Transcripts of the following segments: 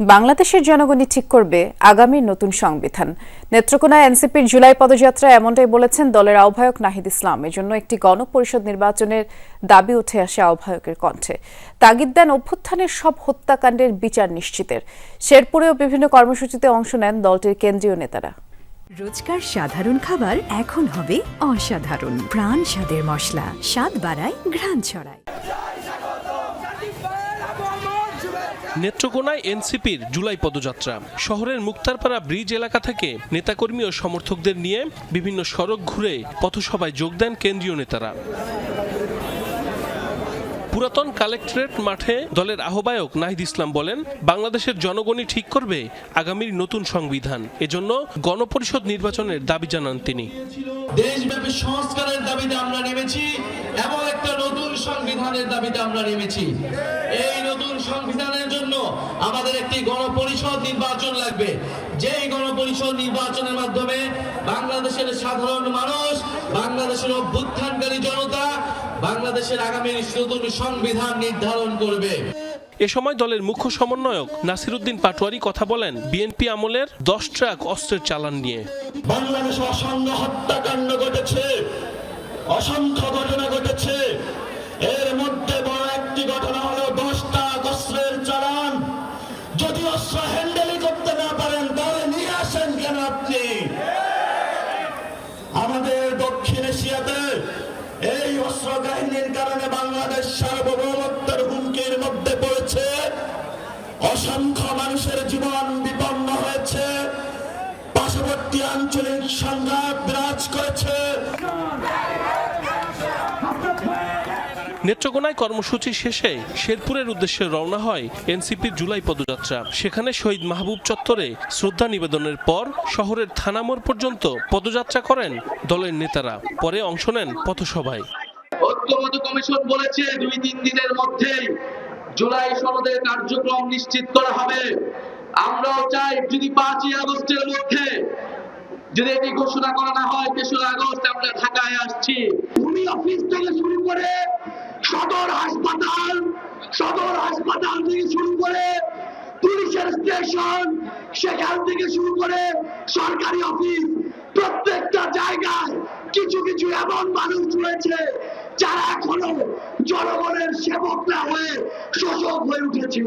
বাংলাদেশের জনগণই ঠিক করবে আগামীর নতুন সংবিধান। নেত্রকোনা এনসিপির জুলাই পদযাত্রা এমনটাই বলেছেন দলের আহ্বায়ক নাহিদ ইসলাম। এজন্য একটি গণপরিষদ নির্বাচনের দাবি উঠে আসে আহ্বায়কের কণ্ঠে। তাগিদ দেন অভ্যুত্থানের সব হত্যাকাণ্ডের বিচার নিশ্চিতের। শেরপুরেও বিভিন্ন কর্মসূচিতে অংশ নেন দলটির কেন্দ্রীয় নেতারা। রোজকার সাধারণ খাবার এখন হবে অসাধারণ। প্রাণ স্বাদের মশলা, স্বাদ বাড়ায় ঘ্রাণ ছড়ায়। নেত্রকোনায় এনসিপির জুলাই পদযাত্রা। শহরের মুক্তারপাড়া ব্রিজ এলাকা থেকে নেতাকর্মী ও সমর্থকদের নিয়ে বিভিন্ন সড়ক ঘুরে পথসভায় যোগ দেন কেন্দ্রীয় নেতারা। পুরাতন কালেক্টরেট মাঠে দলের আহ্বায়ক নাহিদ ইসলাম বলেন, বাংলাদেশের জনগণই ঠিক করবে আগামীর নতুন সংবিধান। এজন্য গণপরিষদ নির্বাচনের দাবি জানান তিনি। দেশব্যাপী সংস্কারের দাবিতে আমরা নেমেছি। এবং একটা নতুন সংবিধানের দাবিতে আমরা নেমেছি। এই নতুন সংবিধানের জন্য আমাদের একটি গণপরিষদ নির্বাচন লাগবে। যেই গণপরিষদ নির্বাচনের মাধ্যমে বাংলাদেশের সাধারণ মানুষ বাংলাদেশের অভ্যুত্থানকারী জনতা বাংলাদেশের আগামী নতুন সংবিধান নির্ধারণ করবে। এ সময় দলের মুখ্য সমন্বয়ক নাসিরুদ্দিন পাটোয়ারি কথা বলেন বিএনপি আমলের দশ ট্রাক অস্ত্রের চালান নিয়ে। বাংলাদেশে অসংখ্য হত্যাকাণ্ড ঘটেছে। অসংখ্য ঘটনা এই অস্ত্র কাহিনীর কারণে বাংলাদেশ সার্বভৌমত্বের হুমকির মধ্যে পড়েছে। অসংখ্য মানুষের জীবন বিপন্ন হয়েছে। পার্শ্ববর্তী আঞ্চলিক সংঘাত বিরাজ করেছে। নেত্রকোনায় কর্মসূচি শেষে শেরপুরের উদ্দেশ্যে রওনা হয় এনসিপির জুলাই পদযাত্রা। সেখানে শহীদ মাহবুব চত্বরে শ্রদ্ধা নিবেদনের পর শহরের থানামোড় পর্যন্ত পদযাত্রা করেন দলের নেতারা। পরে অংশ নেন পথসভায়। ঐক্যমত কমিশন বলেছে দুই তিন দিনের মধ্যেই জুলাই সনদের কার্যক্রম নিশ্চিত করা হবে। আমরাও চাই যদি পাঁচই আগস্টের মধ্যে যদি এটি ঘোষণা করা না হয় তেসরা আগস্ট আমরা ঢাকায় আসছি। ভূমি অফিস থেকে শুরু করে স্টেশন সেখান থেকে শুরু করে সরকারি অফিস প্রত্যেকটা জায়গায় কিছু কিছু এমন মানুষ রয়েছে যারা এখনও জনগণের সেবক না হয়ে শোষক হয়ে উঠেছিল।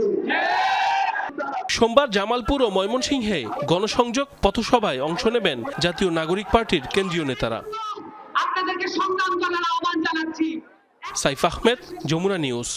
সোমবার জামালপুর ও ময়মনসিংহে গণসংযোগ পথসভায় অংশ নেবেন জাতীয় নাগরিক পার্টির কেন্দ্রীয় নেতারা। আপনাদেরকে সংগ্রাম করার আহ্বান জানাচ্ছি। সাইফ আহমেদ যমুনা নিউজ।